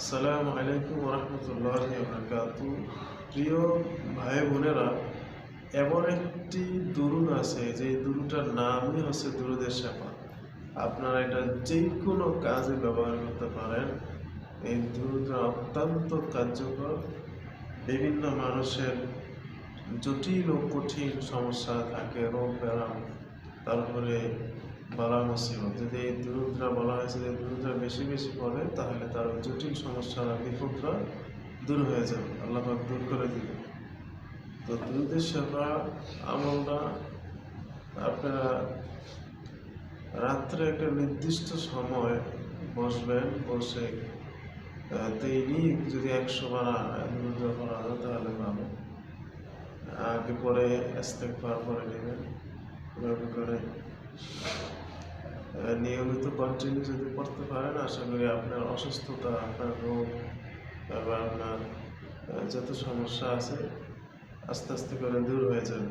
আসসালামু আলাইকুম রহমতুল্লাহ বরকাত প্রিয় ভাই বোনেরা, এমন একটি দুরুদ আছে, যে দুরুটার নামই হচ্ছে দুরুদের শেফা আপনারা এটা যে কোনো কাজে ব্যবহার করতে পারেন। এই দুরুদটা অত্যন্ত কার্যকর। বিভিন্ন মানুষের জটিল ও কঠিন সমস্যা থাকে, রোগ ব্যায়াম, তারপরে বালা মুসিবত যদি এই দুরুদরা বলা হয়েছে যে দুরুদরা বেশি বেশি পড়ে, তাহলে তার জটিল সমস্যা বিপদরা দূর হয়ে যাবে। আল্লাহ দূর করে দিবে তো দুরুদের সেবা, আমলটা আপনারা রাত্রে একটা নির্দিষ্ট সময় বসবেন, বসে দৈনিক যদি একশো বার দুরুদরা করা হয়, তাহলে ভালো। আগে পরে ইস্তেগফার করে নেবেন। করে নিয়মিত কন্টিনিউ যদি করতে পারেন, আশা করি আপনার অসুস্থতা, আপনার রোগ, তারপর আপনার যত সমস্যা আছে, আস্তে আস্তে করে দূর হয়ে যাবে।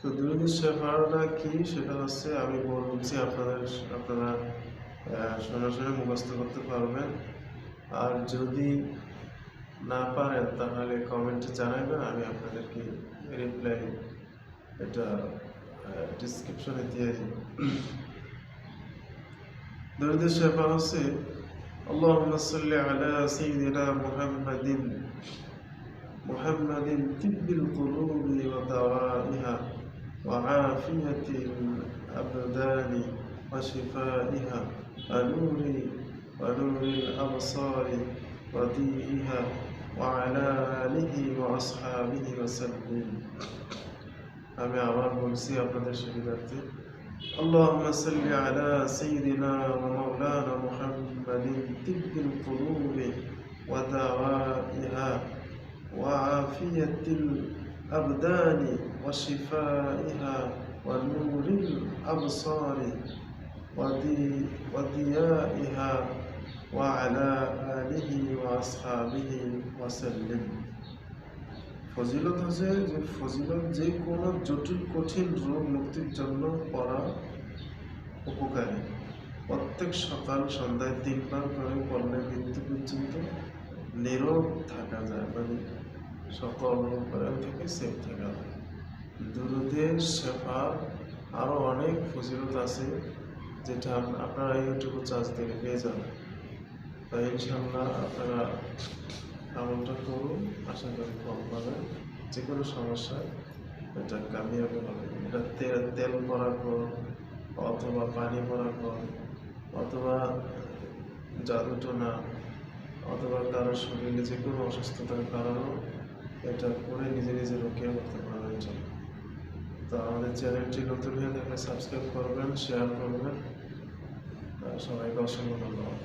তো দুর্নীতি সেবাটা কি? সেটা হচ্ছে আমি বলছি আপনাদের, আপনারা শুনে মুখস্থ করতে পারবেন। আর যদি না পারেন, তাহলে কমেন্টে জানাবেন, আমি আপনাদেরকে রিপ্লাই এটা ডিসক্রিপশনে দিয়ে দিই। দরুদ শেফা হচ্ছে اللهم صل على سيدنا محمد محمد طب القلوب ودوائها وعافية الأبدان وشفائها ونور ونور الأبصار وضيئها وعلى آله وأصحابه وسلم আমি আবার বলছি আপনাদের সুবিধার্থে اللهم صل على سيدنا ومولانا محمد طب القلوب ودوائها وعافية الأبدان وشفائها ونور الأبصار وضي- وضيائها وعلى آله وأصحابه وسلم. ফজিলত হচ্ছে যে ফজিলত যে কোনো জটিল, কঠিন রোগ মুক্তির জন্য পড়া উপকারী। প্রত্যেক সকাল, সন্ধ্যায় তিনবার করে পড়লে মৃত্যু পর্যন্ত নীরব থাকা যায় মানে সকল রোগ থেকে সেফ থাকা যায়। দুরুদের শেফার আরও অনেক ফজিলত আছে, যেটা আপনারা ইউটিউবে চার্জ থেকে পেয়ে যাবেন। তাই ইনশাল্লাহ আপনারা আমলটা করুন, আশা করি কম পাবেন যে কোনো সমস্যায় এটা কামিয়াবি হবে। এটা তেল তেল পড়ার পর, অথবা পানি পড়ার পর, অথবা জাদুটোনা অথবা কারোর শরীরে যে কোনো অসুস্থতার কারণেও এটা করে নিজে নিজে রোকিয়া করতে পারবেন তো আমাদের চ্যানেলটি নতুন হয়ে থাকলে সাবস্ক্রাইব করবেন, শেয়ার করবেন। সবাইকে অসংখ্য ধন্যবাদ।